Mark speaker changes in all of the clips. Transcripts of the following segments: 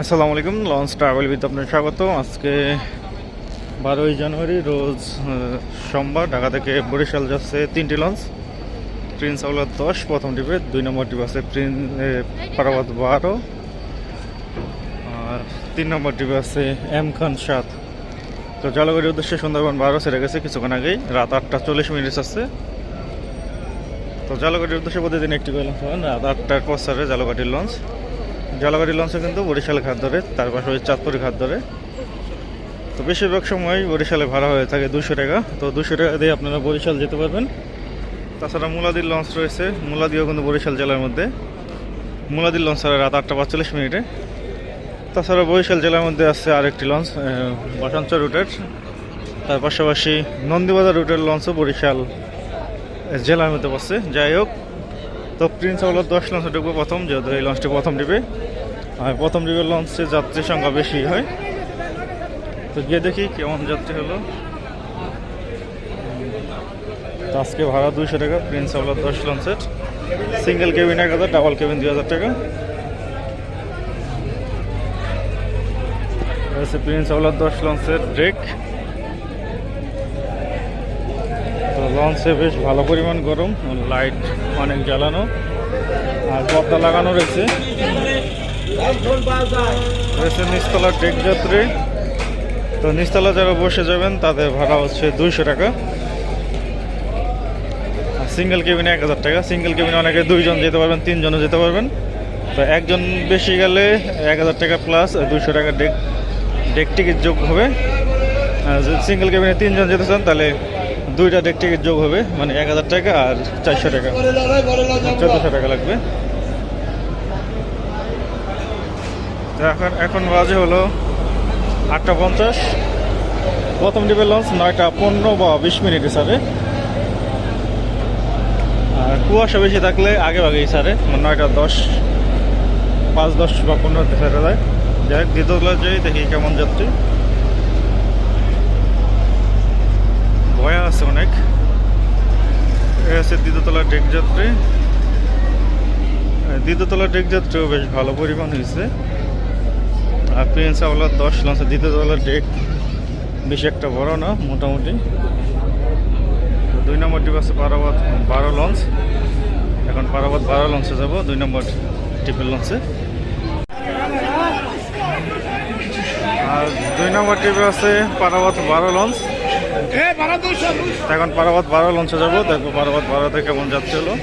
Speaker 1: আসসালামু আলাইকুম launch travel বিথ আপনার স্বাগত আজকে বারোই জানুয়ারি, রোজ সোমবার, ঢাকা থেকে বরিশাল যাচ্ছে তিনটি লঞ্চ প্রিন্স আউলার দশ, প্রথম টিপে দুই নম্বর টিপ আছে প্রিন্স পারাবাদ বারো। আর তিন নম্বর টিপে আছে এম খান সাত। তো জলবায়ুর উদ্দেশ্যে সুন্দরবন বারো সেরে গেছে কিছুক্ষণ আগেই, রাত আটটা চল্লিশ মিনিট আছে তো জালগাটির উদ্দেশ্যে প্রতিদিন একটি করে লঞ্চ রাত আটটার পর সারে জালগাটির লঞ্চ জালগাড়ি লঞ্চে কিন্তু বরিশাল ঘাট ধরে, তার পাশাপাশি চাঁদপুর ঘাট ধরে। তো বেশিরভাগ সময় বরিশালে ভাড়া হয়ে থাকে দুশো টাকা। তো দুশো টাকা দিয়ে আপনারা বরিশাল যেতে পারবেন। তাছাড়া মুলাদির লঞ্চ রয়েছে। মুলাদিও কিন্তু বরিশাল জেলার মধ্যে। মুলাদির লঞ্চ ছাড়া রাত আটটা পাঁচচল্লিশ মিনিটে। তাছাড়া বরিশাল জেলার মধ্যে আছে আরেকটি লঞ্চ বসন্ত রুটের। তার পাশাপাশি নন্দীবাজার রুটের লঞ্চও বরিশাল জেলার মধ্যে পড়ছে যাই হোক তো প্রিন্স হলো দশ লঞ্চে ঢুকবো প্রথম, যেহেতু এই লঞ্চটি প্রথম ডিপে আর প্রথম ডিপের লঞ্চে যাত্রীর সংখ্যা বেশি হয়। তো গিয়ে দেখি কেমন যাত্রী হলো। আজকে ভাড়া দুইশো টাকা প্রিন্স হলো দশ লঞ্চের সিঙ্গেল কেবিন এক হাজার ডাবল কেবিন দুই হাজার টাকা। প্রিন্স হলো দশ লঞ্চের ব্রেক তো লঞ্চে বেশ ভালো পরিমাণ গরম লাইট অনেক জ্বালানো। আর পর্দা লাগানো রয়েছে। রয়েছে নিচতলার ডেক যাত্রী। তো নিচতলা যারা বসে যাবেন, তাদের ভাড়া হচ্ছে দুইশো টাকা। আর সিঙ্গেল কেবিনে এক হাজার টাকা। সিঙ্গেল কেবিনে অনেকে দুইজন যেতে পারবেন, তিনজনও যেতে পারবেন। তো একজন বেশি গেলে এক হাজার টাকা প্লাস দুইশো টাকা ডেক ডেক টিকিট যোগ হবে। সিঙ্গেল কেবিনে তিনজন যেতে চান, তাহলে দুইটা ডেক টিকিট যোগ হবে মানে এক হাজার টাকা আর চারশো টাকা। চোদ্দোশো টাকা লাগবে। তো এখন এখন বাজে হলো আটটা পঞ্চাশ। প্রথম ডিপের লঞ্চ নয়টা পনেরো বা বিশ মিনিটে সারে আর কুয়াশা বেশি থাকলে আগে আগেই সারে মানে নয়টা দশ, পাঁচ দশ বা পনেরোতে সারে যায়। যাই হোক দ্বিতীয়তলা যাই দেখি কেমন যাত্রী। ভয়া আছে অনেক। এ আছে দ্বিতীয়তলা ডেক যাত্রী। দ্বিতীয়তলা ডেক যাত্রীও বেশ ভালো পরিমাণ হয়েছে। আর প্রিন্স আওলার দশ লঞ্চে, দ্বিতীয়তলা ডেক বেশি একটা বড় না, মোটামুটি। দুই নম্বর টিপ আছে পারাবাদ বারো লঞ্চ। এখন পারাবাদ বারো লঞ্চে যাব, দুই নম্বর টিপের লঞ্চে। আর দুই নম্বর টিপে আছে পারাবাদ বারো লঞ্চ। এখন পারাবাদ বারো লঞ্চে যাব দেখব পারাবাদ বারোতে কেমন যাচ্ছে হলো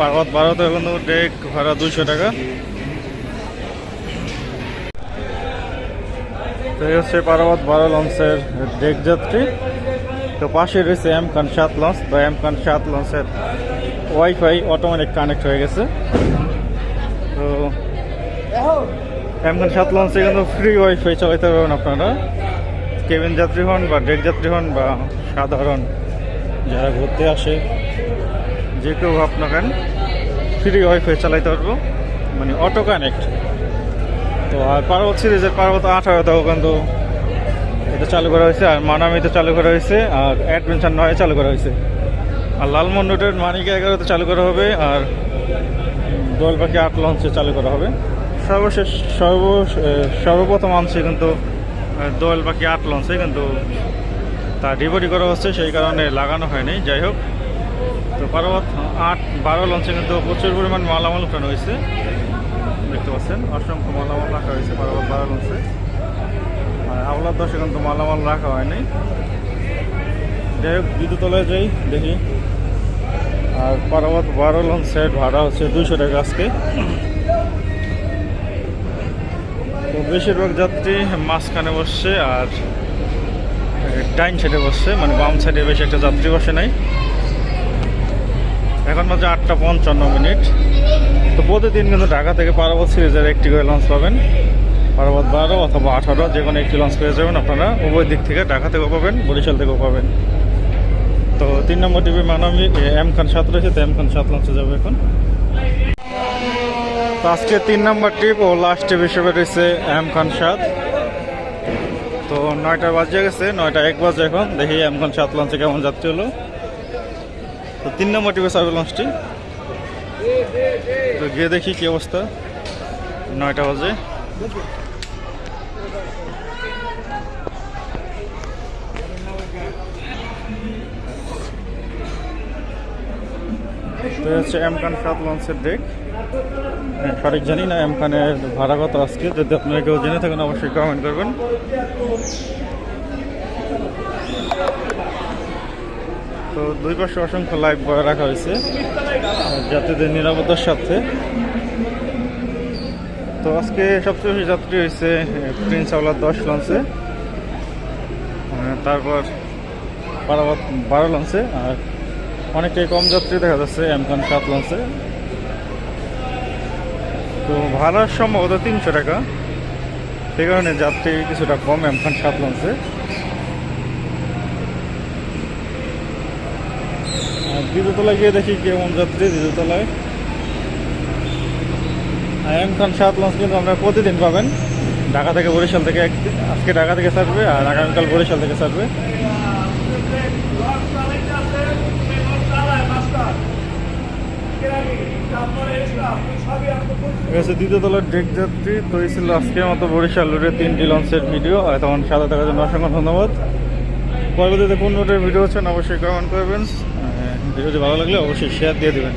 Speaker 1: পারাবাদ বারোতে এখন ডেক ভাড়া দুইশো টাকা। তো এই হচ্ছে পারাবাদ বারো লঞ্চের ডেক যাত্রী। তো পাশে রয়েছে এম খান সাত লঞ্চ। তো এম খান সাত লঞ্চের ওয়াইফাই অটোমেটিক কানেক্ট হয়ে গেছে। তো এম খান সাত লঞ্চে কিন্তু ফ্রি ওয়াইফাই চালাইতে পারবেন আপনারা। কেবিন যাত্রী হন বা ডেক যাত্রী হন বা সাধারণ যারা ঘুরতে আসে। যে কেউ আপনার ফ্রি ওয়াইফাই চালাইতে পারব মানে অটো কানেক্ট তো আর পার্বত সিরিজের পার্বত আঠারোতেও কিন্তু এটা চালু করা হয়েছে আর মানামিতে চালু করা হয়েছে আর অ্যাডভেঞ্চার নয় চালু করা হয়েছে। আর লালমন রোডের মানিকে এগারোতে চালু করা হবে আর দোল পাখি আট লঞ্চে চালু করা হবে। সর্বশেষ সর্ব সর্বপ্রথম আনছে কিন্তু দোয়েল পাখি আট লঞ্চে কিন্তু তা ডিভোটি করা হচ্ছে, সেই কারণে লাগানো হয়নি। যাই হোক, তো পার্বত আট, বারো লঞ্চে কিন্তু প্রচুর পরিমাণ মালামাল উঠানো হয়েছে। দেখতে পাচ্ছেন, অসংখ্য মালামাল রাখা হয়েছে পার্বত বারো লঞ্চে আর আওলার দশে কিন্তু মালামাল রাখা হয়নি। যাই হোক দ্বিতীয়তলায় যাই, দেখি। আর পার্বত বারো লঞ্চের ভাড়া হচ্ছে দুইশো টাকা আজকে। বেশিরভাগ যাত্রী মাঝখানে বসছে আর ডাইন সাইডে বসছে মানে বাম সাইডে বেশি একটা যাত্রী বসে নাই। এখন মাঝে আটটা পঞ্চান্ন মিনিট। তো প্রতিদিন কিন্তু ঢাকা থেকে পারাবত সিরিজের একটি করে লঞ্চ পাবেন। পারাবত বারো অথবা আঠারো, যে কোনো একটি লঞ্চ পেয়ে যাবেন আপনারা। উভয় দিক থেকে ঢাকা থেকেও পাবেন, বরিশাল থেকেও পাবেন। তো তিন নম্বর টিভি মানামি এম খান সাত রয়েছে, তো এম খান সাত লঞ্চে যাবে এখন। আজকে তিন নম্বর ট্রিপ ও লাস্ট ট্রিপ হিসেবে রয়েছে এম খান সাত তো নয়টা বাজে গেছে, নয়টা এক বাজে এখন। দেখি এম খান সাত লঞ্চে কেমন যাত্রী হলো। তো তিন নম্বর টিপে সার্ভে লঞ্চটি তো গিয়ে দেখি কি অবস্থা। নয়টা বাজে। তো হচ্ছে এম খান সাত লঞ্চের ডেক সঠিক জানি না এম খানের ভাড়া কত আজকে। যদি আপনারা কেউ জেনে থাকেন, অবশ্যই কমেন্ট করবেন। তো দুই পাশে অসংখ্য লাইভ বয় রাখা হয়েছে, যাত্রীদের নিরাপত্তার সাথে তো আজকে সবচেয়ে বেশি যাত্রী হয়েছে প্রিন্স আওলার দশ লঞ্চে তারপর বারাবাদ বারো লঞ্চে আর অনেকটাই কম যাত্রী দেখা যাচ্ছে এমকান সাত লঞ্চে তো ভাড়া সম্ভবত তিনশো টাকা। সেই কারণে যাত্রী কিছুটা কম এমকান সাত লঞ্চে। দ্বিতীয়তলায় গিয়ে দেখি কেমন যাত্রী দ্বিতীয়তলায়। এম খান সাত লঞ্চ কিন্তু আপনারা প্রতিদিন পাবেন। ঢাকা থেকে বরিশাল থেকে আজকে ঢাকা থেকে ছাড়বে আর আগামীকাল বরিশাল থেকে ছাড়বে। দ্বিতীয় তলার ডেক যাত্রী তো ছিল আজকের মতো বরিশাল রুটে তিনটি লঞ্চের ভিডিও তখন সাদা থাকার জন্য অসংখ্য ধন্যবাদ। পরবর্তীতে কোন রুটের ভিডিও হচ্ছেন অবশ্যই কমেন্ট করবেন। ভিডিও ভিডিওটি ভালো লাগলে অবশ্যই শেয়ার দিয়ে দেবেন।